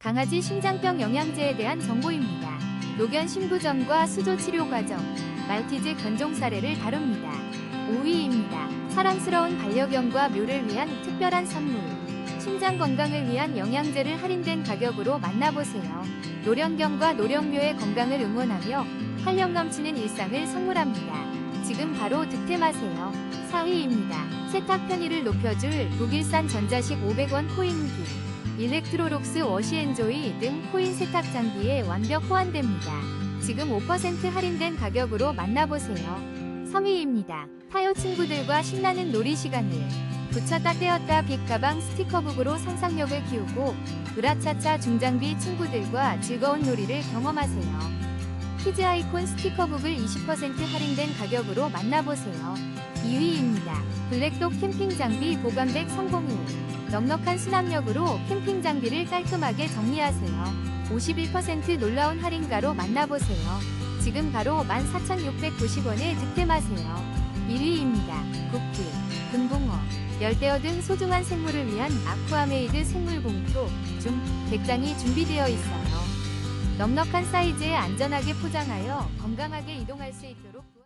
강아지 심장병 영양제에 대한 정보입니다. 노견 신부전과 수조 치료 과정, 말티즈 견종 사례를 다룹니다. 5위입니다. 사랑스러운 반려견과 묘를 위한 특별한 선물. 심장 건강을 위한 영양제를 할인된 가격으로 만나보세요. 노령견과 노령묘의 건강을 응원하며 활력 넘치는 일상을 선물합니다. 지금 바로 득템하세요. 4위입니다. 세탁 편의를 높여줄 독일산 전자식 500원 코인기. 일렉트로록스 워시엔조이 등 코인 세탁 장비에 완벽 호환됩니다. 지금 5% 할인된 가격으로 만나보세요. 3위입니다. 타요 친구들과 신나는 놀이 시간을 붙였다 떼었다 빅 가방 스티커북으로 상상력을 키우고 으라차차 중장비 친구들과 즐거운 놀이를 경험하세요. 키즈 아이콘 스티커북을 20% 할인된 가격으로 만나보세요. 2위입니다. 블랙독 캠핑 장비 보관백 301. 넉넉한 수납력으로 캠핑 장비를 깔끔하게 정리하세요. 51% 놀라운 할인가로 만나보세요. 지금 바로 14,690원에 득템하세요. 1위입니다. 국기, 금붕어, 열대어 등 소중한 생물을 위한 아쿠아메이드 생물 봉투 중 100장이 준비되어 있어요. 넉넉한 사이즈에 안전하게 포장하여 건강하게 이동할 수 있도록